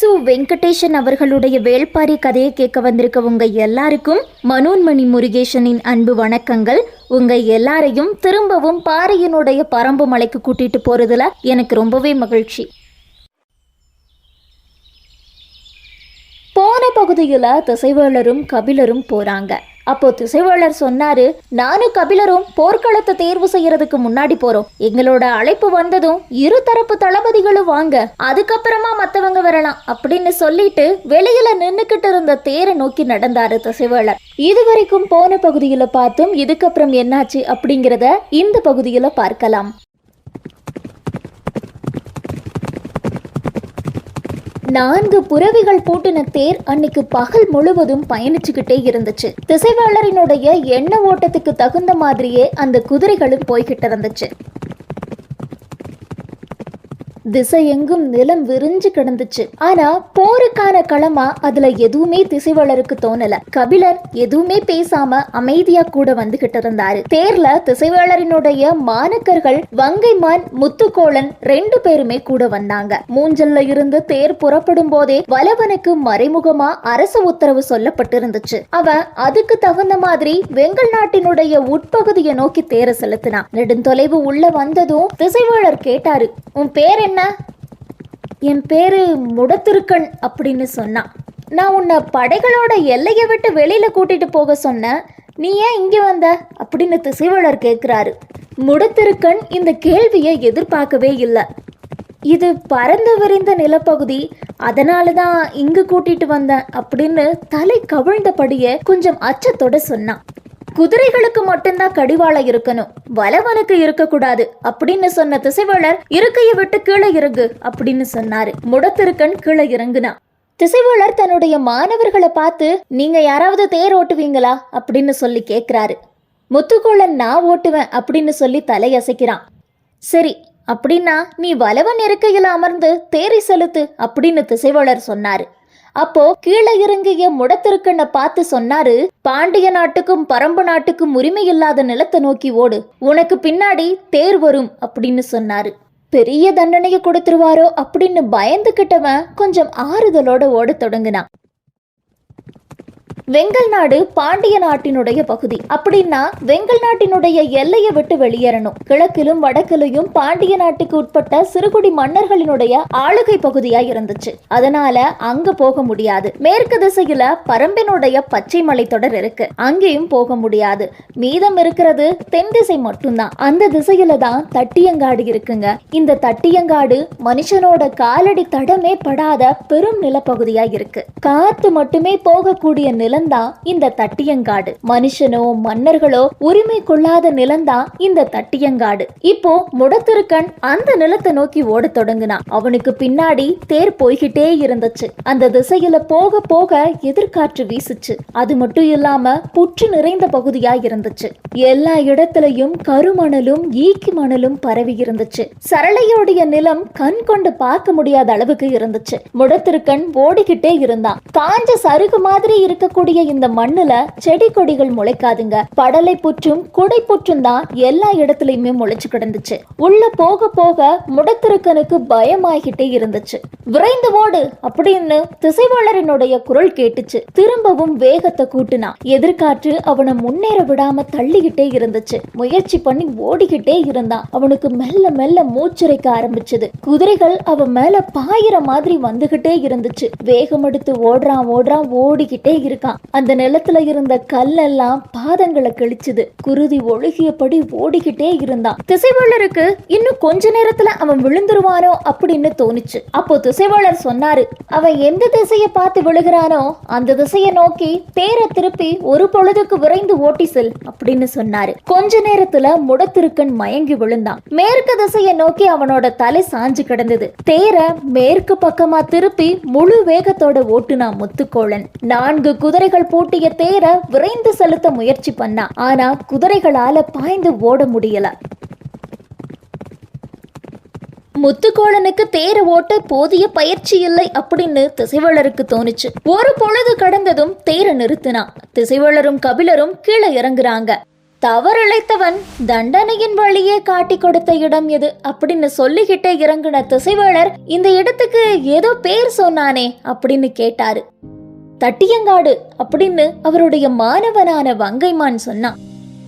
சு வெங்கடேஷன் அவர்களுடைய வேள்பாரி கதையை கேட்க வந்திருக்க உங்க எல்லாருக்கும் மனோன்மணி முருகேசனின் அன்பு வணக்கங்கள். உங்க எல்லாரையும் திரும்பவும் பாறையினுடைய பரம்பு மலைக்கு கூட்டிட்டு போறதுல எனக்கு ரொம்பவே மகிழ்ச்சி. போன பகுதியில் திசைவேளரும் கபிலரும் போறாங்க. அப்போ திசைவாளர் சொன்னாரு நானும் கபிலரும் போர்க்களத்தை தேர்வு செய்யறதுக்கு முன்னாடி போறோம். எங்களோட அழைப்பு வந்ததும் இரு தரப்பு தளபதிகளும் வாங்க அதுக்கப்புறமா மத்தவங்க வரலாம் அப்படின்னு சொல்லிட்டு வெளியில நின்னுக்கிட்டு இருந்த தேரை நோக்கி நடந்தாரு திசைவேளர். இதுவரைக்கும் போன பகுதியில பார்த்தும் இதுக்கப்புறம் என்னாச்சு அப்படிங்கிறத இந்த பகுதியில பார்க்கலாம். நான்கு புறவிகள் பூட்டின தேர் அன்னைக்கு பகல் முழுவதும் பயணிச்சுக்கிட்டே இருந்துச்சு. திசைவாளரினுடைய எண்ண ஓட்டத்துக்கு தகுந்த மாதிரியே அந்த குதிரைகளும் போய்கிட்டு இருந்துச்சு. திசையெங்கும் நிலம் விரிஞ்சு கிடந்துச்சு. ஆனா போருக்கான களமா அதுல எதுவுமே திசைவாளருக்கு தோணல. கபிலர் எதுவுமே பேசாம அமைதியா கூட வந்துகிட்டு இருந்தாரு. தேர்ல திசைவாளரினுடைய மாணக்கர்கள் வங்கைமான் முத்துக்கோளன் ரெண்டு பேருமே கூட வந்தாங்க. மூஞ்சல்ல இருந்து தேர் புறப்படும் போதே வலவனுக்கு மறைமுகமா அரசு உத்தரவு சொல்லப்பட்டிருந்துச்சு. அவன் அதுக்கு தகுந்த மாதிரி வெங்கல் நாட்டினுடைய உட்பகுதியை நோக்கி தேர செலுத்தினான் நெடுந்தொலைவு உள்ள வந்ததும் திசைவாளர் கேட்டாரு உன் பேர் என்ன? என் பேரு முடத்திருக்கன் அப்படின்னு சொன்னான். நான் உன்னை படைகளோட எல்லையை விட்டு வெளியில கூட்டிட்டு போக சொன்னேன் நீ ஏன் இங்க வந்த? அப்படின்னு திசைவாளர் கேட்குறாரு முடத்திருக்கன் இந்த கேள்வியை எதிர்பார்க்கவே இல்லை. இது பறந்து விரிந்த நிலப்பகுதி. அதனால தான் இங்கு கூட்டிட்டு வந்தேன் அப்படின்னு தலை கவிழ்ந்தபடியே கொஞ்சம் அச்சத்தோட சொன்னான். குதிரைகளுக்கு மட்டும்தான் கடிவாளம் இருக்கணும். வலவனுக்கு இருக்கக்கூடாது. அப்படின்னு சொன்ன திசைவாளர் இருக்கையை விட்டு கீழே இறங்கு அப்படின்னு சொன்னாரு. முடத்திருக்கன் கீழே இறங்குனா. திசைவாளர் தன்னுடைய மாணவர்களை பார்த்து நீங்க யாராவது தேர் ஓட்டுவீங்களா? அப்படின்னு சொல்லி கேட்குறாரு முத்துக்கோளன் நான் ஓட்டுவேன் அப்படின்னு சொல்லி தலையசைக்கிறான். சரி அப்படின்னா நீ வலவன் இருக்கையில் அமர்ந்து தேரை செலுத்து அப்படின்னு திசைவாளர் சொன்னாரு. அப்போ கீழே இறங்கிய முடத்திருக்கண்ண பார்த்து சொன்னாரு பாண்டிய நாட்டுக்கும் பரம்பு நாட்டுக்கும் உரிமை இல்லாத நிலத்தை நோக்கி ஓடு. உனக்கு பின்னாடி தேர் வரும் அப்படின்னு சொன்னாரு. பெரிய தண்டனையை கொடுத்துருவாரோ அப்படின்னு பயந்துகிட்டவன் கொஞ்சம் ஆறுதலோட ஓடத் தொடங்கினான். வெங்கல் நாடு பாண்டிய நாட்டினுடைய பகுதி. அப்படின்னா வெங்கல் நாட்டினுடைய எல்லையை விட்டு வெளியேறணும். கிழக்கிலும் வடக்கிலும் பாண்டிய நாட்டுக்கு உட்பட்ட சிறுகுடி மன்னர்களினுடைய ஆளுகை பகுதியா இருந்துச்சு. அதனால அங்க போக முடியாது. மேற்கு திசையில பரம்பினுடைய பச்சை மலைத்தொடர் இருக்கு. அங்கேயும் போக முடியாது. மீதம் இருக்கிறது தென் திசை மட்டும்தான். அந்த திசையில தான் தட்டியங்காடு இருக்குங்க. இந்த தட்டியங்காடு மனுஷனோட காலடி தடமே படாத பெரும் நிலப்பகுதியா இருக்கு. காத்து மட்டுமே போகக்கூடிய நிலம்தான் இந்த தட்டியங்காடு. மனுஷனோ மன்னர்களோ உரிமை கொள்ளாத நிலம்தான் இந்த தட்டியங்காடு. இப்போ முடத்திருக்கன் அந்த நிலத்தை நோக்கி ஓட தொடங்கினான் அவனுக்கு பின்னாடி தேர் போய்கிட்டே இருந்துச்சு. அந்த திசையில போக போக எதிர்காற்று வீசுச்சு. அது மட்டும் இல்லாம புற்று நிறைந்த பகுதியா இருந்துச்சு. எல்லா இடத்துலயும் கருமணலும் ஈக்கி மணலும் பரவி இருந்துச்சு. சரளையோடைய நிலம் கண் கொண்டு பார்க்க முடியாத அளவுக்கு இருந்துச்சு. முடத்திருக்கன் ஓடிக்கிட்டே இருந்தான். காஞ்ச சருகு மாதிரி இருக்கக்கூடிய இந்த மண்ணுல செடி கொடிகள் முளைக்காதுங்க. படலை புற்றும் குடை புற்றும் தான் எல்லா இடத்துலயுமே முளைச்சு கிடந்துச்சு. உள்ள போக போக முடத்திருக்கனுக்கு பயமாகிட்டே இருந்துச்சு. விரைந்து ஓடு அப்படின்னு திசைவாளரனுடைய குரல் கேட்டுச்சு. திரும்பவும் வேகத்தை கூட்டினான் எதிர்காற்று அவனை முன்னேற விடாம தள்ளிக்கிட்டே இருந்துச்சு. முயற்சி பண்ணி ஓடிக்கிட்டே இருந்தான். அவனுக்கு மெல்ல மெல்ல மூச்சுரைக்க ஆரம்பிச்சது. குதிரைகள் அவன் மேல பாயிற மாதிரி வந்துகிட்டே இருந்துச்சு. வேகம் எடுத்து ஓடுறான் ஓடுறான் ஓடிக்கிட்டே இருக்கான். பார்த்தான் அந்த நிலத்துல இருந்த கல்லெல்லாம் பாதங்களை கிழிச்சுது. குருதி ஒழுகியபடி ஓடிக்கிட்டே இருந்தான். திசைவாளருக்கு இன்னும் கொஞ்ச நேரத்துல அவன் விழுந்துருவானோ அப்படின்னு தோணுச்சு. அப்போ திசைவாளர் சொன்னாரு அவன் எந்த திசையை பார்த்து விழுகிறானோ அந்த திசையை நோக்கி தேரை திருப்பி ஒரு பொழுதுக்கு விரைந்து ஓட்டி செல் அப்படின்னு சொன்னாரு. கொஞ்ச நேரத்துல முடத்திருக்கன் மயங்கி விழுந்தான். மேற்கு திசையை நோக்கி அவனோட தலை சாஞ்சு கிடந்தது. தேரை மேற்கு பக்கமா திருப்பி முழு வேகத்தோட ஓட்டுனா முத்துக்கோளன் நான்கு குதிரை குதிரைகள் பூட்டிய தேர விரைந்து செலுத்த முயற்சி பண்ணா. ஆனா குதிரைகளால பாய்ந்து ஓட முடியல. முத்துக்கோளனுக்கு தேர ஓட்ட போதிய பயிற்சி இல்லை அப்படின்னு திசைவளருக்கு தோணுச்சு. ஒரு பொழுது கடந்ததும் தேர நிறுத்தினான் திசைவளரும் கபிலரும் கீழே இறங்குறாங்க. தவறிழைத்தவன் தண்டனையின் வழியே காட்டி கொடுத்த இடம் எது அப்படின்னு சொல்லிக்கிட்டே இறங்குன திசைவேளர் இந்த இடத்துக்கு ஏதோ பேர் சொன்னானே அப்படின்னு கேட்டாரு. தட்டியங்காடு அப்படின்னு அவருடைய மாணவனான வங்கைமான் சொன்னான்.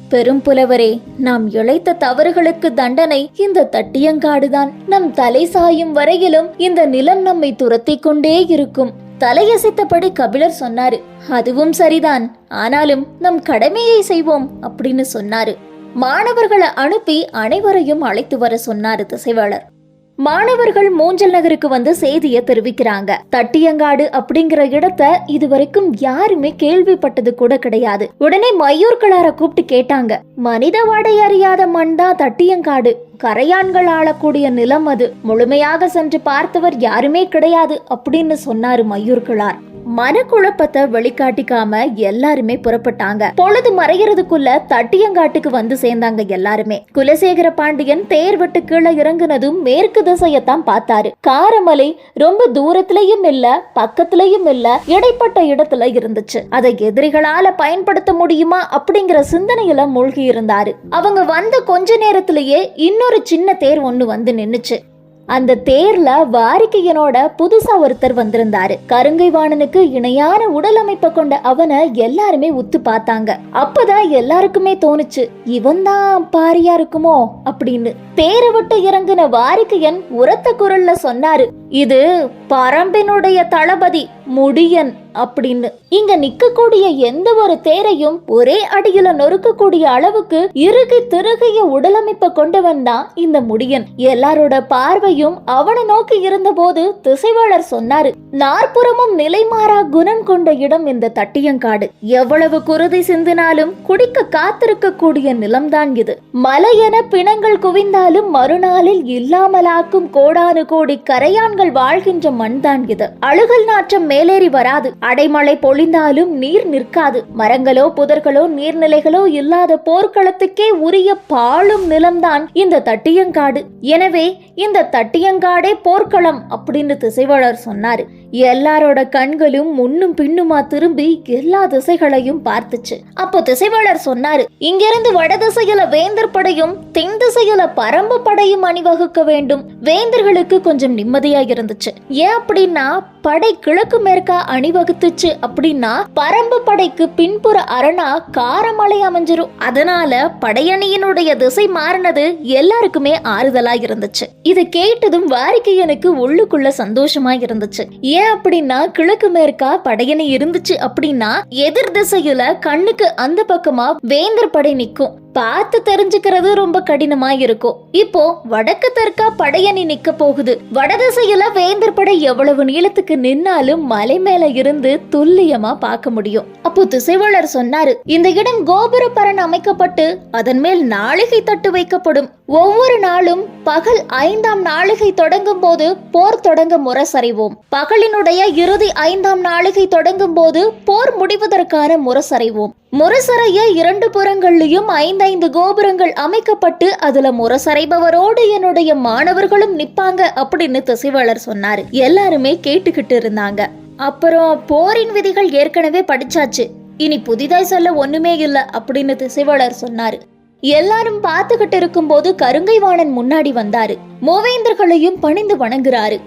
பெரும் புலவரே நாம் இழைத்த தவறுகளுக்கு தண்டனை இந்த தட்டியங்காடுதான். நம் தலை சாயும் வரையிலும் இந்த நிலம் நம்மை துரத்தி கொண்டே இருக்கும். தலையசைத்தபடி கபிலர் சொன்னாரு அதுவும் சரிதான் ஆனாலும் நம் கடமையை செய்வோம் அப்படின்னு சொன்னாரு. மாணவர்களை அனுப்பி அனைவரையும் அழைத்து வர சொன்னார் திசைவாளர். மாணவர்கள் மூஞ்சல் நகருக்கு வந்து செய்தியை தெரிவிக்கிறாங்க. தட்டியங்காடு அப்படிங்கிற இடத்த இதுவரைக்கும் யாருமே கேள்விப்பட்டது கூட கிடையாது. உடனே மயூர்களார கூப்பிட்டு கேட்டாங்க. மனித வாடை அறியாத மண் தான் தட்டியங்காடு. கரையான்கள் ஆளக்கூடிய நிலம் அது. முழுமையாக சென்று பார்த்தவர் யாருமே கிடையாது அப்படின்னு சொன்னாரு மயூர்களார். மனக்குழப்பத்தை வெளிக்காட்டிக்காம எல்லாருமே புறப்பட்டாங்க. பொழுது மறைகிறதுக்குள்ள தட்டியங்காட்டுக்கு வந்து சேர்ந்தாங்க எல்லாருமே. குலசேகர பாண்டியன் தேர் விட்டு கீழே இறங்குனதும் மேற்கு திசையத்தான் பார்த்தாரு. காரமலை ரொம்ப தூரத்திலயும் இல்ல பக்கத்திலயும் இல்ல இடைப்பட்ட இடத்துல இருந்துச்சு. அதை எதிரிகளால பயன்படுத்த முடியுமா அப்படிங்கிற சிந்தனையில மூழ்கி இருந்தாரு அவங்க வந்த கொஞ்ச நேரத்திலேயே இன்னொரு சின்ன தேர் ஒன்று வந்து நின்றுச்சு அந்த தேர்ல வாரிக்கையனோட புதுசா ஒருத்தர் வந்திருந்தாரு. கருங்கை வாணனுக்கு இணையான உடல் அமைப்பை கொண்ட அவனை எல்லாருமே உத்து பார்த்தாங்க. அப்பதான் எல்லாருக்குமே தோணுச்சு இவன் தான் பாரியா இருக்குமோ? அப்படின்னு. தேரை விட்டு இறங்குன வாரிக்கையன் உரத்த குரல்ல சொன்னாரு இது பரம்பினுடைய தளபதி முடியன் அப்படின்னு. இங்க நிக்கக்கூடிய எந்த ஒரு தேரையும் ஒரே அடியில நொறுக்கக்கூடிய அளவுக்கு இறுகி திருகிய உடலமைப்பை கொண்டவன் தான் இந்த முடியன். எல்லாரோட பார்வையும் அவனை நோக்கி இருந்தபோது திசைவாளர் சொன்னாரு நாற்புறமும் நிலைமாறா குணம் கொண்ட இடம் இந்த தட்டியங்காடு. எவ்வளவு குருதி சிந்தினாலும் குடிக்க காத்திருக்கக்கூடிய நிலம்தான் இது. மலையென பிணங்கள் குவிந்தாலும் மறுநாளில் இல்லாமலாக்கும் கோடானு கோடி கரையான்கள் வாழ்கின்ற மண்தான் இது. அழுகல் நாற்றம் மேலேறி வராது. அடைமழை பொழிந்தாலும் நீர் நிற்காது. மரங்களோ புதர்களோ நீர்நிலைகளோ இல்லாத போர்க்களத்துக்கே உரிய பாழும் நிலம்தான் இந்த தட்டியங்காடு. எனவே இந்த தட்டியங்காடே போர்க்களம் அப்படின்னு திசைவாளர் சொன்னாரு. எல்லாரோட கண்களும் முன்னும் பின்னுமா திரும்பி எல்லா திசைகளையும் பார்த்துச்சு. அப்போ திசைவாளர் சொன்னாரு இங்கிருந்து வட திசையில வேந்தர் படையும் தென் திசையில பரம்பு படையும் அணிவகுக்க வேண்டும். வேந்தர்களுக்கு கொஞ்சம் நிம்மதியா இருந்துச்சு. ஏன் அப்படின்னா படை கிழக்கு மேற்கா அணிவகுத்துச்சு அப்படின்னா பரம்பு படைக்கு பின்புற அரணா காரமலை அமைஞ்சிரும். அதனால படையணியினுடைய திசை மாறினது எல்லாருக்குமே ஆறுதலா இருந்துச்சு. இது கேட்டதும் வாரிக்கையனுக்கு உள்ளுக்குள்ள சந்தோஷமா இருந்துச்சு. ஏன் அப்படின்னா கிழக்கு மேற்கா படையணி இருந்துச்சு அப்படின்னா எதிர் திசையில கண்ணுக்கு அந்த பக்கமா வேந்தர் படை நிக்கும். பார்த்து தெரிஞ்சுக்கிறது ரொம்ப கடினமா இருக்கும். இப்போ வடக்கு தெற்கா படையணி நிக்க போகுது. வடதிசையில வேந்தர் படை எவ்வளவு நீளத்துக்கு நின்னாலும் மலை மேல இருந்து துல்லியமா பார்க்க முடியும். அப்போ திசைவாளர் சொன்னாரு இந்த இடம் கோபுர பரன் அமைக்கப்பட்டு அதன் மேல் நாளிகை தட்டு வைக்கப்படும். ஒவ்வொரு நாளும் பகல் ஐந்தாம் நாளிகை தொடங்கும் போது போர் தொடங்க முரசறிவோம். பகலினுடைய இறுதி ஐந்தாம் நாளிகை தொடங்கும் போது போர் முடிவதற்கான முரசறிவோம். முரசறைய இரண்டு புறங்கள்லயும் ஐந்தைந்து கோபுரங்கள் அமைக்கப்பட்டு அதுல முரசறைபவரோடு என்னுடைய மாணவர்களும் நிப்பாங்க அப்படின்னு திசைவாளர் சொன்னார். எல்லாருமே கேட்டுக்கிட்டு இருந்தாங்க. அப்புறம் போரின் விதிகள் ஏற்கனவே படிச்சாச்சு. இனி புதிதாய் சொல்ல ஒண்ணுமே இல்ல அப்படின்னு திசைவாளர் சொன்னாரு. எல்லாரும் பார்த்துக்கிட்டு இருக்கும்போது கருங்கை வாணன் முன்னாடி வந்தாரு. மூவேந்தர்களையும் பணிந்து வணங்குறாரு.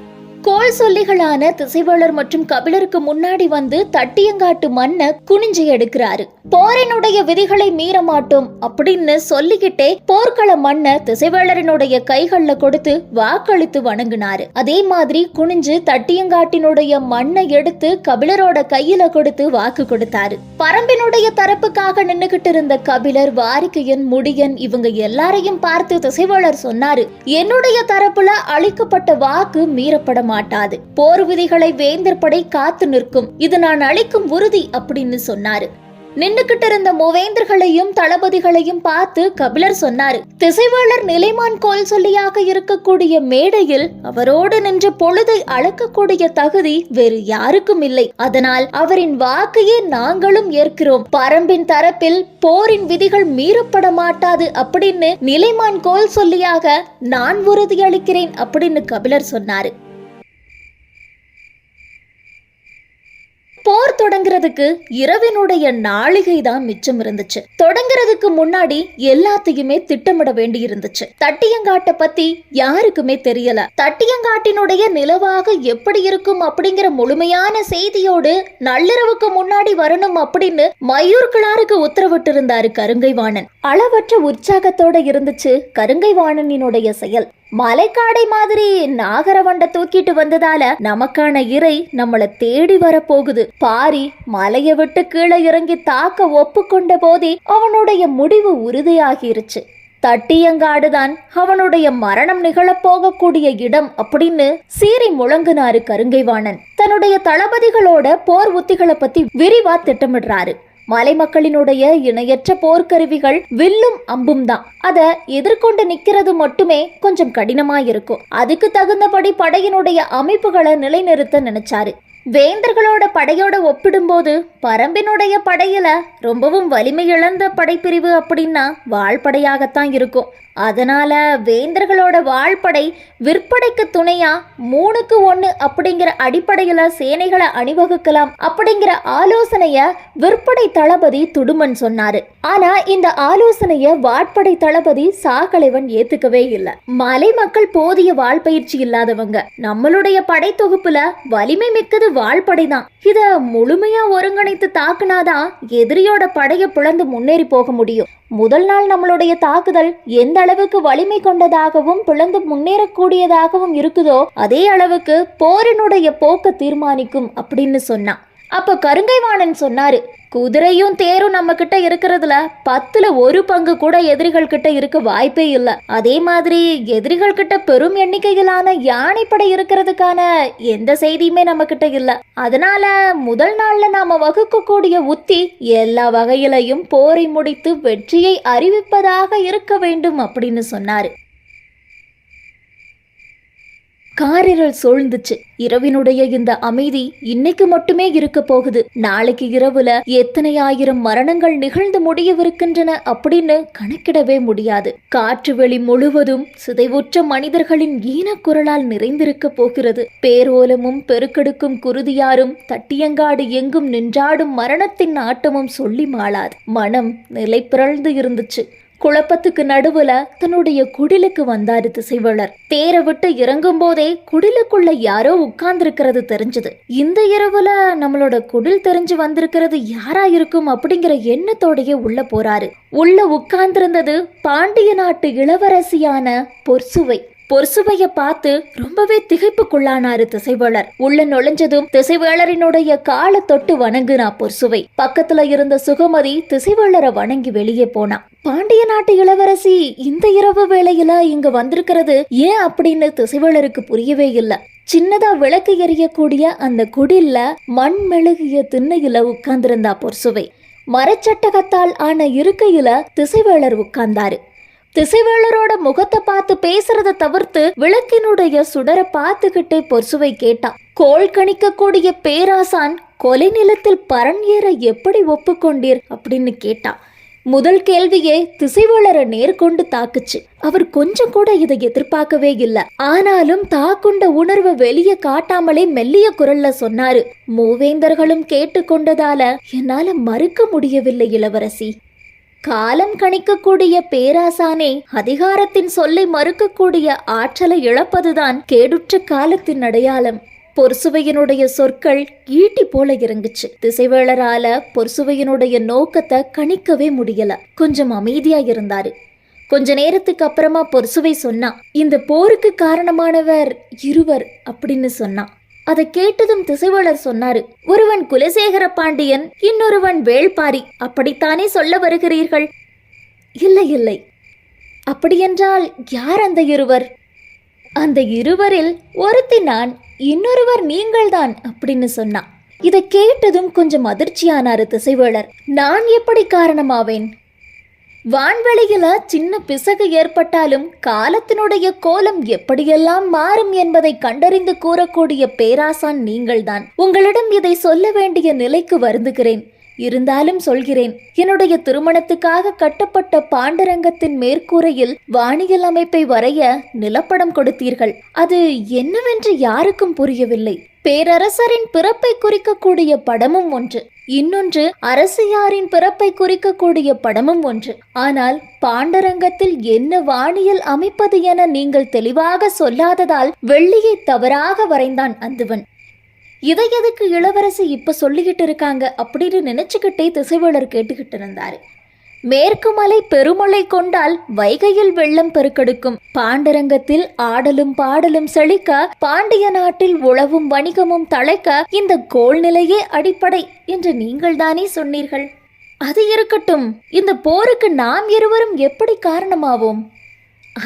கோல் சொல்லிகளான திசைவாளர் மற்றும் கபிலருக்கு முன்னாடி வந்து தட்டியங்காட்டு மண்ணை குனிஞ்சு எடுக்கிறாரு. போரினுடைய விதிகளை மீற மாட்டோம் அப்படின்னு சொல்லிக்கிட்டே போர்க்கள மண்ணை திசைவாளரினுடைய கைகள்ல கொடுத்து வாக்களித்து வணங்கினாரு. அதே மாதிரி குனிஞ்சு தட்டியங்காட்டினுடைய மண்ணை எடுத்து கபிலரோட கையில கொடுத்து வாக்கு கொடுத்தாரு. பரம்பினுடைய தரப்புக்காக நின்னுகிட்டு இருந்த கபிலர் வாரிக்கையன் முடியன் இவங்க எல்லாரையும் பார்த்து திசைவாளர் சொன்னாரு என்னுடைய தரப்புல அளிக்கப்பட்ட வாக்கு மீறப்பட மாட்டாது. போர் விதிகளை வேந்தர் படை காத்து நிற்கும். இது நான் அளிக்கும் உறுதி அப்படின்னு சொன்னாரு. நின்னுக்கிட்டு இருந்த மூவேந்தர்களையும் தளபதிகளையும் பார்த்து கபிலர் சொன்னாரு திசைவாளர் நிலைமான் கோல் சொல்லியாக இருக்கக்கூடிய மேடையில் அவரோடு நின்ற பொழுதை அளக்கக்கூடிய தகுதி வேறு யாருக்கும் இல்லை. அதனால் அவரின் வாக்கையே நாங்களும் ஏற்கிறோம். பரம்பின் தரப்பில் போரின் விதிகள் மீறப்பட மாட்டாது அப்படின்னு நிலைமான் கோல் சொல்லியாக நான் உறுதியளிக்கிறேன் அப்படின்னு கபிலர் சொன்னாரு. போர் தொடங்குறதுக்கு இரவினுடைய நாளிகை தான் மிச்சம் இருந்துச்சு. தொடங்குறதுக்கு முன்னாடி எல்லாத்தையுமே திட்டமிட வேண்டி இருந்துச்சு தட்டியங்காட்டை பத்தி யாருக்குமே தெரியல. தட்டியங்காட்டினுடைய நிலவாக எப்படி இருக்கும் அப்படிங்கிற முழுமையான செய்தியோடு நள்ளிரவுக்கு முன்னாடி வரணும் அப்படின்னு மயூர் கிளாருக்கு உத்தரவிட்டு இருந்தாரு கருங்கைவாணன். அளவற்ற உற்சாகத்தோட இருந்துச்சு கருங்கைவாணனினுடைய செயல். மலைக்காடை மாதிரி நாகரவண்ட தூக்கிட்டு வந்ததால நமக்கான இறை நம்மளை தேடி வரப்போகுது. பாரி மலைய விட்டு கீழே இறங்கி தாக்க ஒப்புக்கொண்ட போதே அவனுடைய முடிவு உறுதியாகிருச்சு. தட்டியங்காடுதான் அவனுடைய மரணம் நிகழப்போகக்கூடிய இடம் அப்படின்னு சீறி முழங்குனாரு கருங்கைவாணன். தன்னுடைய தளபதிகளோட போர் உத்திகளை பத்தி விரிவா திட்டமிடுறாரு. மலை மக்களினுடைய இணையற்ற போர்க்கருவிகள் வில்லும் அம்பும் தான். அத எதிர்கொண்டு நிக்கிறது மட்டுமே கொஞ்சம் கடினமா இருக்கும் அதுக்கு தகுந்தபடி படையினுடைய அமைப்புகளை நிலைநிறுத்த நினைச்சாரு. வேந்தர்களோட படையோட ஒப்பிடும்போது பரம்பினுடைய படையில ரொம்பவும் வலிமை இழந்த படைப்பிரிவு அப்படின்னா வாழ்படையாகத்தான் இருக்கும். அதனால வேந்தர்களோட வாழ்படை விற்படைக்கு துணையா மூணுக்கு ஒன்று அப்படிங்கிற அடிப்படையில் சேனைகளை அணிவகுக்கலாம் அப்படிங்கிற ஆலோசனைய விற்படை தளபதி துடுமன் சொன்னாரு. ஆனா இந்த ஆலோசனைய வாட்படை தளபதி சாகலைவன் ஏத்துக்கவே இல்லை. மலை மக்கள் போதிய வாழ்பயிற்சி இல்லாதவங்க. நம்மளுடைய படை தொகுப்புல வலிமை மிக்கது வாழ்படை தான் இத முழுமையா ஒருங்கிணைத்து தாக்குனாதான் எதிரியோட படையை பிளந்து முன்னேறி போக முடியும். முதல் நாள் நம்மளுடைய தாக்குதல் எந்த அளவுக்கு வலிமை கொண்டதாகவும் பிளந்து முன்னேறக்கூடியதாகவும் இருக்குதோ அதே அளவுக்கு போரினுடைய போக்க தீர்மானிக்கும் அப்படின்னு சொன்னான். அப்போ கருங்கைவாணன் சொன்னாரு குதிரையும் தேரும் நம்ம கிட்ட இருக்கிறதுல பத்துல ஒரு பங்கு கூட எதிரிகள் கிட்ட இருக்க வாய்ப்பே இல்லை. அதே மாதிரி எதிரிகள் கிட்ட பெரும் எண்ணிக்கையிலான யானைப்படை இருக்கிறதுக்கான எந்த செய்தியுமே நம்ம கிட்ட இல்லை. அதனால முதல் நாள்ல நாம வகுக்கக்கூடிய உத்தி எல்லா வகையிலையும் போரை முடித்து வெற்றியை அறிவிப்பதாக இருக்க வேண்டும் அப்படின்னு சொன்னாரு. காரிரல் சூழ்ந்துச்சு. இரவினுடைய இந்த அமைதி இன்னைக்கு மட்டுமே இருக்க போகுது. நாளைக்கு இரவுல எத்தனை ஆயிரம் மரணங்கள் நிகழ்ந்து முடியவிருக்கின்றன அப்படின்னு கணக்கிடவே முடியாது. காற்று வெளி முழுவதும் சிதைவுற்ற மனிதர்களின் ஈனக்குரலால் நிறைந்திருக்க போகிறது. பேரோலமும் பெருக்கெடுக்கும் குருதியாரும் தட்டியங்காடு எங்கும் நின்றாடும் மரணத்தின் ஆட்டமும் சொல்லி மாளாது. மனம் நிலை பிறழ்ந்து இருந்துச்சு. குழப்பத்துக்கு நடுவுல தன்னுடைய குடிலுக்கு வந்தாரு திசைவளர். தேரை விட்டு இறங்கும் போதே குடிலுக்குள்ள யாரோ உட்கார்ந்திருக்கிறது தெரிஞ்சது. இந்த இரவுல நம்மளோட குடில் தெரிஞ்சு வந்திருக்கிறது யாரா இருக்கும் அப்படிங்கிற எண்ணத்தோடையே உள்ள போறாரு. உள்ள உட்கார்ந்திருந்தது பாண்டிய நாட்டு இளவரசியான பொர்சுவை பொற்சுவைய பார்த்து ரொம்பவே திகைப்புக்குள்ளானாரு திசைவேளர். உள்ள நுழைஞ்சதும் திசைவேளரினுடைய காலை தொட்டு வணங்குனா பொற்சுவை. பக்கத்துல இருந்த சுகமதி திசைவேளரை வணங்கி வெளியே போனா. பாண்டிய நாட்டு இளவரசி இந்த இரவு வேளையில இங்க வந்திருக்கிறது ஏன் அப்படின்னு திசைவேளருக்கு புரியவே இல்லை. சின்னதா விளக்கு எரியக்கூடிய அந்த குடில்ல மண் மெழுகிய திண்ணையில உட்கார்ந்திருந்தா பொற்சுவை. மரச்சட்டகத்தால் ஆன இருக்கையில திசைவேளர் உட்கார்ந்தாரு. திசைவேளரோட முகத்தை பார்த்து பேசுறத தவிர்த்து விளக்கினுடைய சுடரை பார்த்துக்கிட்டே பொர்சுவை கேட்டான். கோள் கணிக்கக்கூடிய பேராசான் கொலை நிலத்தில் பரன் ஏற எப்படி ஒப்புக்கொண்டீர்? அப்படின்னு கேட்டான். முதல் கேள்வியே திசைவேளரை நேர்கொண்டு தாக்குச்சு. அவர் கொஞ்சம் கூட இதை எதிர்பார்க்கவே இல்ல. ஆனாலும் தாக்குண்ட உணர்வை வெளியே காட்டாமலே மெல்லிய குரல்ல சொன்னாரு. மூவேந்தர்களும் கேட்டுக்கொண்டதால என்னால மறுக்க முடியவில்லை இளவரசி. காலம் கணிக்கக்கூடிய பேராசானே அதிகாரத்தின் சொல்லை மறுக்கக்கூடிய ஆற்றலை இழப்பதுதான் கேடுற்ற காலத்தின் அடையாளம். பொற்சுவையினுடைய சொற்கள் ஈட்டி போல இறங்குச்சு. திசைவேளரால பொறுசுவையினுடைய நோக்கத்தை கணிக்கவே முடியல. கொஞ்சம் அமைதியா இருந்தாரு. கொஞ்ச நேரத்துக்கு அப்புறமா பொர்சுவை சொன்னா இந்த போருக்கு காரணமானவர் இருவர் அப்படின்னு சொன்னான். அதை கேட்டதும் திசைவாளர் சொன்னாரு ஒருவன் குலசேகர பாண்டியன் இன்னொருவன் வேள்பாரி. அப்படித்தானே சொல்ல வருகிறீர்கள்? இல்லை இல்லை. அப்படியென்றால் யார் அந்த இருவர்? அந்த இருவரில் ஒருத்தி நான் இன்னொருவர் நீங்கள்தான் அப்படின்னு சொன்னான். இதை கேட்டதும் கொஞ்சம் அதிர்ச்சியானாரு திசைவேளர். நான் எப்படி காரணமாவேன்? வான்வெளியில சின்ன பிசகு ஏற்பட்டாலும் காலத்தினுடைய கோலம் எப்படியெல்லாம் மாறும் என்பதை கண்டறிந்து கூறக்கூடிய பேராசான் நீங்கள்தான். உங்களிடம் இதை சொல்ல வேண்டிய நிலைக்கு வருந்துகிறேன். இருந்தாலும் சொல்கிறேன் என்னுடைய திருமணத்துக்காக கட்டப்பட்ட பாண்டரங்கத்தின் மேற்கூரையில் வானியல் அமைப்பை வரைய நிலப்படம் கொடுத்தீர்கள். அது என்னவென்று யாருக்கும் புரியவில்லை. பேரரசரின் பிறப்பை குறிக்கக்கூடிய படமும் ஒன்று. இன்னொன்று அரசியாரின் பிறப்பை குறிக்கக்கூடிய படமும் ஒன்று. ஆனால் பாண்டரங்கத்தில் என்ன வானியல் அமைப்பது என நீங்கள் தெளிவாக சொல்லாததால் வெள்ளியை தவறாக வரைந்தான் அந்துவன். இதை எதுக்கு இளவரசி இப்ப சொல்லிக்கிட்டு இருக்காங்க அப்படின்னு நினைச்சுக்கிட்டே திசைவேளர் கேட்டுக்கிட்டு இருந்தாரு. மேற்கு மலை பெருமழை கொண்டால் வைகையில் வெள்ளம் பெருக்கெடுக்கும். பாண்டரங்கத்தில் ஆடலும் பாடலும் செழிக்க பாண்டிய நாட்டில் உழவும் வணிகமும் தழைக்க இந்த கோள்நிலையே அடிப்படை என்று நீங்கள் தானே சொன்னீர்கள். அது இருக்கட்டும் இந்த போருக்கு நாம் இருவரும் எப்படி காரணமாவோம்?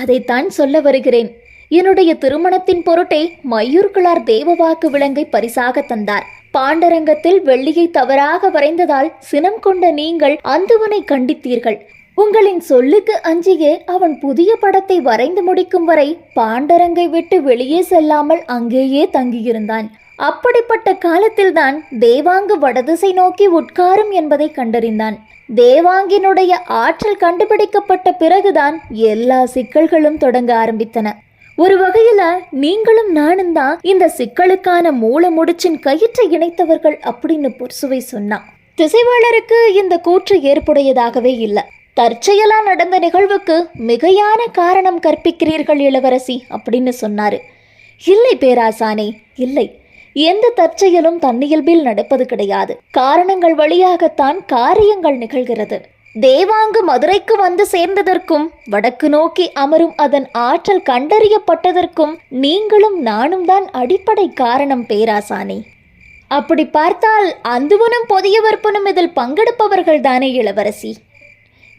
அதைத்தான் சொல்ல வருகிறேன். என்னுடைய திருமணத்தின் பொருட்டே மயூர்கிழார் தேவவாக்கு விலங்கை பரிசாக தந்தார். பாண்டரங்கத்தில் வெள்ளியை தவறாக வரைந்ததால் சினம் கொண்ட நீங்கள் அந்துவனை கண்டித்தீர்கள். உங்களின் சொல்லுக்கு அஞ்சியே அவன் புதிய படத்தை வரைந்து முடிக்கும் வரை பாண்டரங்கை விட்டு வெளியே செல்லாமல் அங்கேயே தங்கியிருந்தான். அப்படிப்பட்ட காலத்தில்தான் தேவாங்கு வடதிசை நோக்கி உட்காரும் என்பதை கண்டறிந்தான். தேவாங்கினுடைய ஆற்றல் கண்டுபிடிக்கப்பட்ட பிறகுதான் எல்லா சிக்கல்களும் தொடங்க ஆரம்பித்தன. ஒரு வகையில நீங்களும் நானும் தான் இந்த சிக்கலுக்கான மூல முடிச்சின் கயிற்றை இணைத்தவர்கள் அப்படின்னு பொர்சுவை சொன்னான் திசைவாளருக்கு இந்த கூற்று ஏற்புடையதாகவே இல்லை. தற்செயலா நடந்த நிகழ்வுக்கு மிகையான காரணம் கற்பிக்கிறீர்கள் இளவரசி அப்படின்னு சொன்னாரு. இல்லை பேராசானே இல்லை. எந்த தற்செயலும் தன்னியல்பில் நடப்பது கிடையாது. காரணங்கள் வழியாகத்தான் காரியங்கள் நிகழ்கிறது. தேவாங்கு மதுரைக்கு வந்து சேர்ந்ததற்கும் வடக்கு நோக்கி அமரும் அதன் ஆற்றல் கண்டறியப்பட்டதற்கும் நீங்களும் நானும் தான் அடிப்படை காரணம் பேராசானே. அப்படி பார்த்தால் அந்துவனும் பொதியவர்ப்பனும் இதில் பங்கெடுப்பவர்கள் தானே இளவரசி.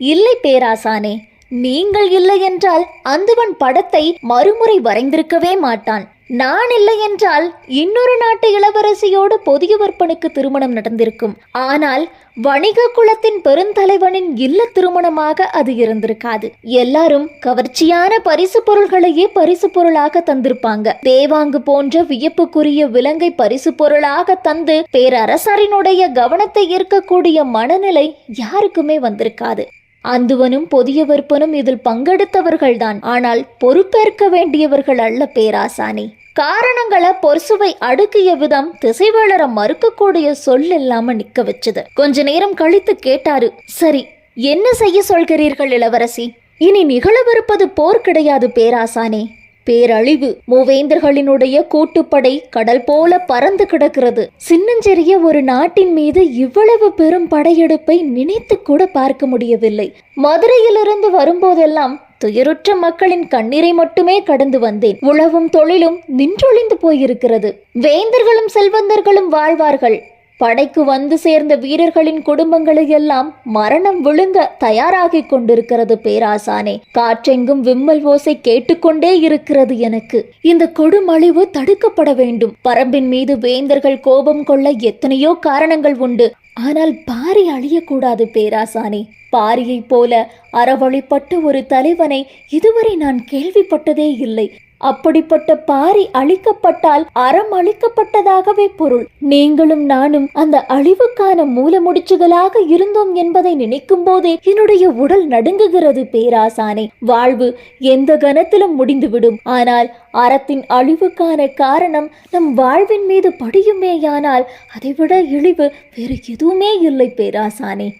இல்லை பேராசானே நீங்கள் இல்லை என்றால் அந்துவன் படத்தை மறுமுறை வரைந்திருக்கவே மாட்டான். நான் இல்லை என்றால் இன்னொரு நாட்டு இளவரசியோடு பொதியவர்ப்பனுக்கு திருமணம் நடந்திருக்கும். ஆனால் வணிக குலத்தின் பெருந்தலைவனின் இல்ல திருமணமாக அது இருந்திருக்காது. எல்லாரும் கவர்ச்சியான பரிசு பொருள்களையே பரிசு பொருளாக தந்திருப்பாங்க. தேவாங்கு போன்ற வியப்புக்குரிய விலங்கை பரிசு பொருளாக தந்து பேரரசரினுடைய கவனத்தை ஈர்க்கக்கூடிய மனநிலை யாருக்குமே வந்திருக்காது. அந்துவனும் பொதியவர்ப்பனும் இதில் பங்கெடுத்தவர்கள்தான். ஆனால் பொறுப்பேற்க வேண்டியவர்கள் அல்ல பேராசானி காரணங்களை பொர்சுவை அடுக்கிய விதம் திசைவேளர மறுக்கக்கூடிய சொல் இல்லாம நிக்க வச்சது. கொஞ்ச நேரம் கழித்து கேட்டாரு சரி என்ன செய்ய சொல்கிறீர்கள் இளவரசி? இனி நிகழவிருப்பது போர் கிடையாது பேராசானே. பேரழிவு மூவேந்தர்களினுடைய கூட்டுப்படை கடல் போல பறந்து கிடக்கிறது. சின்னஞ்சிறிய ஒரு நாட்டின் மீது இவ்வளவு பெரும் படையெடுப்பை நினைத்து கூட பார்க்க முடியவில்லை. மதுரையிலிருந்து வரும்போதெல்லாம் துயருற்ற மக்களின் கண்ணீரை மட்டுமே கடந்து வந்தேன். உழவும் தொழிலும் நின்றொழிந்து போயிருக்கிறது. வேந்தர்களும் செல்வந்தர்களும் வாழ்வார்கள். படைக்கு வந்து சேர்ந்த வீரர்களின் குடும்பங்களை எல்லாம் மரணம் விழுங்க தயாராகிக் கொண்டிருக்கிறது பேராசானே. காற்றெங்கும் விம்மல் ஓசை கேட்டுக்கொண்டே இருக்கிறது எனக்கு. இந்த கொடுமழிவு தடுக்கப்பட வேண்டும். பரம்பின் மீது வேந்தர்கள் கோபம் கொள்ள எத்தனையோ காரணங்கள் உண்டு. ஆனால் பாரி அழியக்கூடாது பேராசானே. பாரியைப் போல அறவழிப்பட்ட ஒரு தலைவனை இதுவரை நான் கேள்விப்பட்டதே இல்லை. அப்படிப்பட்ட பாரி அழிக்கப்பட்டால் அறம் அழிக்கப்பட்டதாகவே பொருள். நீங்களும் நானும் அந்த அழிவுக்கான மூலமுடிச்சுகளாக இருந்தோம் என்பதை நினைக்கும் போதே என்னுடைய உடல் நடுங்குகிறது பேராசானே. வாழ்வு எந்த கணத்திலும் முடிந்துவிடும். ஆனால் அறத்தின் அழிவுக்கான காரணம் நம் வாழ்வின் மீது படியுமேயானால் அதைவிட இழிவு வேறு எதுவுமே இல்லை பேராசானே.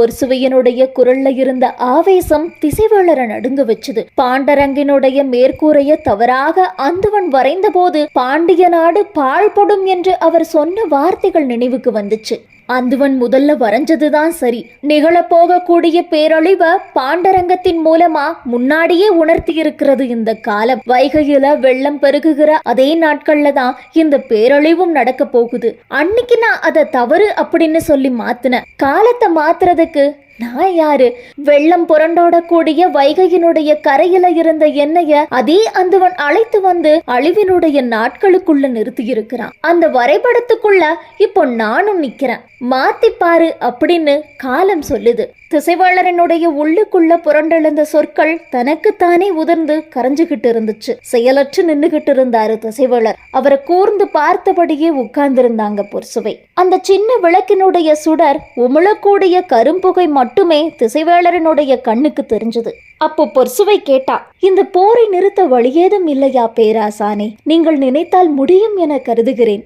பொர்சுவையனுடைய குரல்ல இருந்த ஆவேசம் திசைவேளர நடுங்க வச்சது. பாண்டரங்கினுடைய மேற்கூரைய தவறாக அந்துவன் வரைந்தபோது பாண்டிய நாடு பாழ்படும் என்று அவர் சொன்ன வார்த்தைகள் நினைவுக்கு வந்துச்சு. அந்துவன் முதல்ல வரைஞ்சதுதான் சரி. நிகழப்போகக்கூடிய பேரழிவ பாண்டரங்கத்தின் மூலமா முன்னாடியே உணர்த்தி இருக்கிறது இந்த காலம். வைகையில வெள்ளம் பெருகுகிற அதே நாட்கள்ல தான் இந்த பேரழிவும் நடக்க போகுது. அன்னைக்கு நான் அதை தவறு அப்படின்னு சொல்லி மாத்தின காலத்தை மாத்துறதுக்கு நான் யாரு வெள்ளம் புரண்டோடக்கூடிய வைகையினுடைய கரையில இருந்த என்னைய அதே அந்துவன் அழைத்து வந்து அழிவினுடைய நாட்களுக்குள்ள நிறுத்தி இருக்கிறான் அந்த வரைபடத்துக்குள்ள இப்போ நானும் நிக்கிறேன். மாத்தி பாரு அப்படின்னு காலம் சொல்லுது. திசைவாளரனுடைய உள்ளுக்குள்ள புரண்டெழுந்த சொற்கள் தனக்குத்தானே உதிர்ந்து கரைஞ்சுகிட்டு இருந்துச்சு செயலற்று நின்னுகிட்டு இருந்தாரு திசைவாளர். அவரை கூர்ந்து பார்த்தபடியே உட்கார்ந்திருந்தாங்க பொர்சுவை அந்த சின்ன விளக்கினுடைய சுடர் உமிழக்கூடிய கரும்புகை மட்டுமே திசைவேளரனுடைய கண்ணுக்கு தெரிஞ்சது. அப்போ பொர்சுவை கேட்டா இந்த போரை நிறுத்த வழியேதும் இல்லையா பேராசானே? நீங்கள் நினைத்தால் முடியும் என கருதுகிறேன்.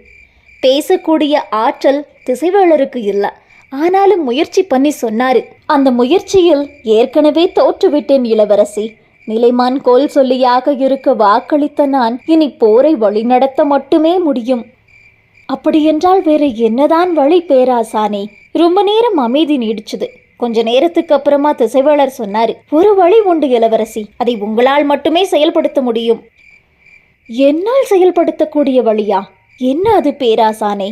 பேசக்கூடிய ஆற்றல் திசைவேளருக்கு இல்லை. ஆனாலும் முயற்சி பண்ணி சொன்னாரு. அந்த முயற்சியில் ஏற்கனவே தோற்றுவிட்டேன் இளவரசி. நிலைமான் கோல் சொல்லியாக இருக்க வாக்களித்த நான் இனி போரை வழிநடத்த மட்டுமே முடியும். அப்படியென்றால் வேற என்னதான் வழி பேராசானே? ரொம்ப நேரம் அமைதி நீடிச்சது. கொஞ்ச நேரத்துக்கு அப்புறமா திசைவாளர் சொன்னாரு ஒரு வழி உண்டு இளவரசி. அதை உங்களால் மட்டுமே செயல்படுத்த முடியும். என்னால் செயல்படுத்தக்கூடிய வழியா? என்ன அது பேராசானே?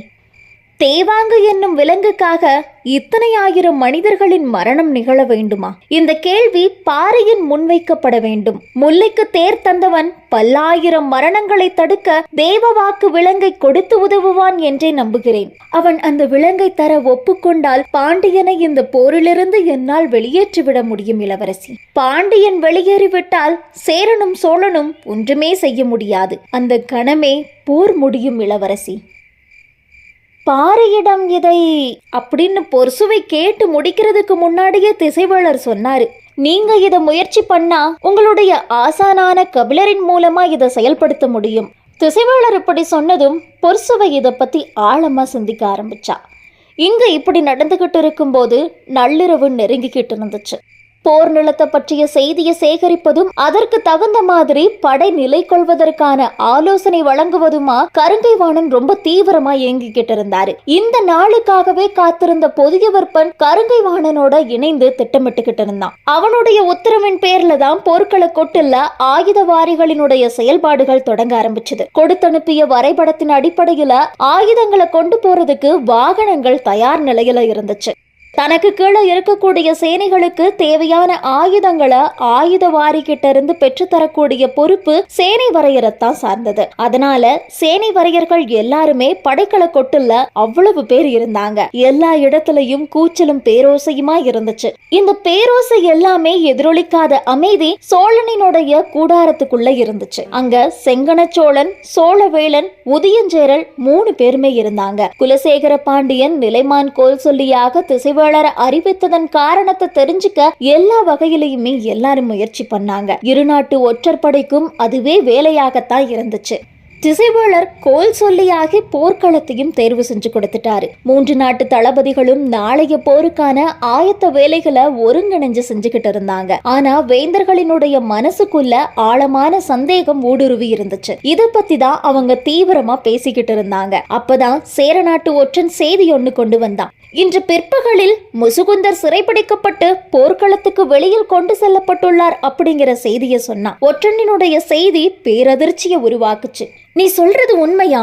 தேவாங்கு என்னும் விலங்குக்காக இத்தனை ஆயிரம் மனிதர்களின் மரணம் நிகழ வேண்டுமா? இந்த கேள்வி பாறையின் முன்வைக்கப்பட வேண்டும். முல்லைக்கு தேர் தந்தவன் பல்லாயிரம் மரணங்களை தடுக்க தேவவாக்கு விலங்கை கொடுத்து உதவுவான் என்றே நம்புகிறேன். அவன் அந்த விலங்கை தர ஒப்புக்கொண்டால் பாண்டியனை இந்த போரிலிருந்து என்னால் வெளியேற்றிவிட முடியும் இளவரசி. பாண்டியன் வெளியேறிவிட்டால் சேரனும் சோழனும் ஒன்றுமே செய்ய முடியாது. அந்த கணமே போர் முடியும் இளவரசி. பாரியிடம் இதை அப்படின்னு பொர்சுவை கேட்டு முடிக்கிறதுக்கு முன்னாடியே திசைவாளர் சொன்னாரு. நீங்க இதை முயற்சி பண்ணா உங்களுடைய ஆசானான கபிலரின் மூலமா இதை செயல்படுத்த முடியும். திசைவாளர் இப்படி சொன்னதும் பொர்சுவை இதை பத்தி ஆழமா சிந்திக்க ஆரம்பிச்சா. இங்க இப்படி நடந்துகிட்டு இருக்கும்போது நள்ளிரவு நெருங்கிக்கிட்டு இருந்துச்சு. போர் நிலத்தை பற்றிய செய்தியை சேகரிப்பதும் அதற்கு தகுந்த மாதிரி படை நிலை கொள்வதற்கான ஆலோசனை வழங்குவதுமா கருங்கை வாணன் ரொம்ப தீவிரமா இயங்கிக்கிட்டு இருந்தாரு இந்த நாளுக்காகவே காத்திருந்த பொதியவர்பன் கருங்கை வாணனோட இணைந்து திட்டமிட்டுக்கிட்டு இருந்தான் அவனுடைய உத்தரவின் பேர்ல தான் போர்க்கள கொட்டுல ஆயுதவாரிகளினுடைய செயல்பாடுகள் தொடங்க ஆரம்பிச்சது. கொடுத்தனுப்பிய வரைபடத்தின் அடிப்படையில ஆயுதங்களை கொண்டு போறதுக்கு வாகனங்கள் தயார் நிலையில இருந்துச்சு. தனக்கு கீழே இருக்கக்கூடிய சேனைகளுக்கு தேவையான ஆயுதங்களை ஆயுதவாரி கிட்ட இருந்து பெற்றுத்தரக்கூடிய பொறுப்பு சேனை வரையறத்தான் சார்ந்தது. அதனால சேனை வரையர்கள் எல்லாருமே படைக்கல கொட்டுல அவ்வளவு பேர் இருந்தாங்க. எல்லா இடத்துலயும் கூச்சலும் பேரோசையுமா இருந்துச்சு. இந்த பேரோசை எல்லாமே எதிரொலிக்காத அமைதி சோழனினுடைய கூடாரத்துக்குள்ள இருந்துச்சு. அங்க செங்கன சோழன் சோழவேளன் உதயஞ்சேரல் மூணு பேருமே இருந்தாங்க. குலசேகர பாண்டியன் நிலைமான் கோல் சொல்லியாக வளர அறிவித்ததன் காரணத்தை தெரிஞ்சுக்க எல்லா வகையிலையுமே எல்லாரும் முயற்சி பண்ணாங்க. இருநாட்டு ஒற்றற்படைக்கும் அதுவே வேலையாகத்தான் இருந்துச்சு. திசைவேளர் கோல் சொல்லியாகி போர்க்களத்தையும் தேர்வு செஞ்சு கொடுத்துட்டாரு. மூன்று நாட்டு தளபதிகளும் நாளைய போருக்கான ஆயத்த வேலைகளை ஒருங்கிணைஞ்சு செஞ்சுக்கிட்டு இருந்தாங்க. ஆனா வேந்தர்களினுடைய மனசுக்குள்ள ஆழமான சந்தேகம் ஊடுருவி இருந்துச்சு. இத பத்தி தான் அவங்க தீவிரமா பேசிக்கிட்டு இருந்தாங்க. அப்பதான் சேர நாட்டு ஒற்றன் செய்தி ஒண்ணு கொண்டு வந்தான். இன்று பிற்பகலில் முசுகுந்தர் சிறைப்பிடிக்கப்பட்டு போர்க்களத்துக்கு வெளியில் கொண்டு செல்லப்பட்டுள்ளார் அப்படிங்கிற செய்தியை சொன்னான். ஒற்றனினுடைய செய்தி பேரதிர்ச்சியை உருவாக்குச்சு. நீ சொல்றது உண்மையா?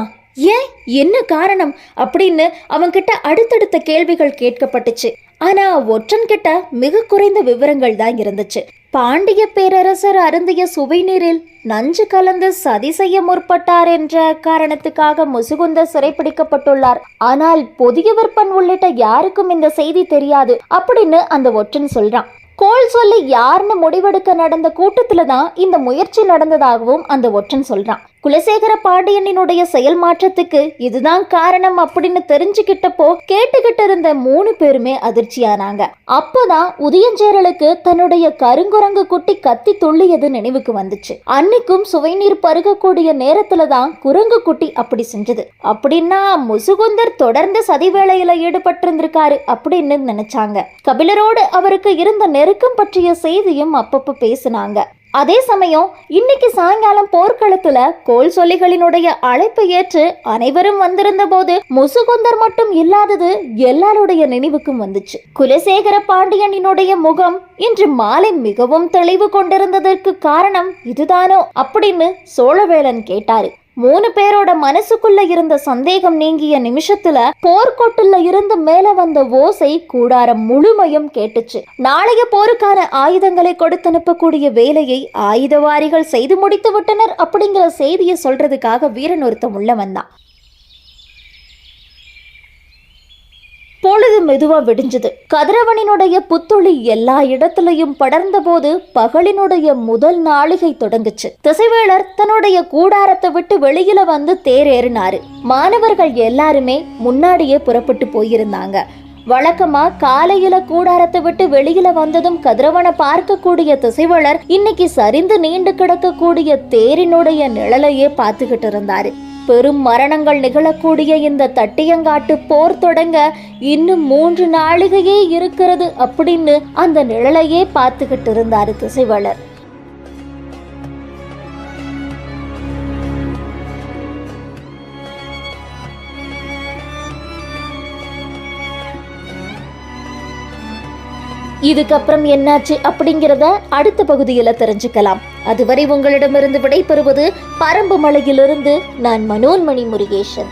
ஏன்? என்ன காரணம்? அப்படின்னு அவன்கிட்ட அடுத்தடுத்த கேள்விகள் கேட்கப்பட்டுச்சு. ஆனா ஒற்றன் கிட்ட மிக குறைந்த விவரங்கள் தான் இருந்துச்சு. பாண்டிய பேரரசர் அருந்திய சுவைநீரில் நஞ்சு கலந்து சதி செய்ய முற்பட்டார் என்ற காரணத்துக்காக முசுகுந்தர் சிறைப்பிடிக்கப்பட்டுள்ளார் ஆனால் பொதியவர்பன் உள்ளிட்ட யாருக்கும் இந்த செய்தி தெரியாது அப்படின்னு அந்த ஒற்றன் சொல்றான். கோல் சொல்லி யாருன்னு முடிவெடுக்க நடந்த கூட்டத்துல தான் இந்த முயற்சி நடந்ததாகவும் அந்த ஒற்றன் சொல்றான். குலசேகர பாண்டியனினுடைய செயல் மாற்றத்துக்கு இதுதான் காரணம் அப்படின்னு தெரிஞ்சுக்கிட்டப்போ கேட்டுக்கிட்டு இருந்த மூணு பேருமே அதிர்ச்சியானாங்க. அப்போதான் உதயஞ்சேரலுக்கு தன்னுடைய கருங்குரங்கு குட்டி கத்தி துள்ளியது நினைவுக்கு வந்துச்சு. அன்னைக்கும் சுவைநீர் பருகக்கூடிய நேரத்துல தான் குரங்கு குட்டி அப்படி செஞ்சது. அப்படின்னா முசுகுந்தர் தொடர்ந்து சதி வேளையில ஈடுபட்டிருந்திருக்காரு அப்படின்னு நினைச்சாங்க. கபிலரோடு அவருக்கு இருந்த நெருக்கம் பற்றிய செய்தியும் அப்பப்போ பேசினாங்க. அதே சமயம் இன்னைக்கு சாயங்காலம் போர்க்களத்துல கோல் சொல்லிகளினுடைய அழைப்பு ஏற்று அனைவரும் வந்திருந்த போது முசுகுந்தர் மட்டும் இல்லாதது எல்லாருடைய நினைவுக்கும் வந்துச்சு. குலசேகர பாண்டியனினுடைய முகம் இன்று மாலை மிகவும் தெளிவு கொண்டிருந்ததற்கு காரணம் இதுதானோ அப்படின்னு சோழவேளன் கேட்டாரு. மூணு பேரோட மனசுக்குள்ள இருந்த சந்தேகம் நீங்கிய நிமிஷத்துல போர்க்கொட்டுல இருந்து மேல வந்த ஓசை கூடாரம் முழுமையும் கேட்டுச்சு. நாளைய போருக்கான ஆயுதங்களை கொடுத்து அனுப்பக்கூடிய வேலையை ஆயுதவாரிகள் செய்து முடித்து விட்டனர் அப்படிங்கிற செய்தியை சொல்றதுக்காக வீரன் ஒருத்தன் உள்ள வந்தான் பொழுது மெதுவா விடிஞ்சது. கதிரவனினுடைய புத்துளி எல்லா இடத்திலையும் படர்ந்த போது பகலினுடைய முதல் நாளிகை தொடங்குச்சு. திசைவேளர் தன்னுடைய கூடாரத்தை விட்டு வெளியில வந்து தேர் ஏறினாரு மாணவர்கள் எல்லாருமே முன்னாடியே புறப்பட்டு போயிருந்தாங்க. வழக்கமா காலையில கூடாரத்தை விட்டு வெளியில வந்ததும் கதிரவனை பார்க்கக்கூடிய திசைவளர் இன்னைக்கு சரிந்து நீண்டு கிடக்கக்கூடிய தேரினுடைய நிழலையே பார்த்துக்கிட்டு இருந்தாரு. பெரும் மரணங்கள் நிகழக்கூடிய இந்த தட்டியங்காட்டு போர் தொடங்க இன்னும் மூன்று நாளிகையே இருக்கிறது அப்படின்னு அந்த நிழலையே பார்த்துக்கிட்டு இருந்தாரு திசைவளர் இதுக்கப்புறம் என்னாச்சு அப்படிங்கிறத அடுத்த பகுதியில் தெரிஞ்சுக்கலாம். அதுவரை உங்களிடமிருந்து விடைபெறுவது பரம்பு மலையிலிருந்து நான் மனோன்மணி முருகேசன்.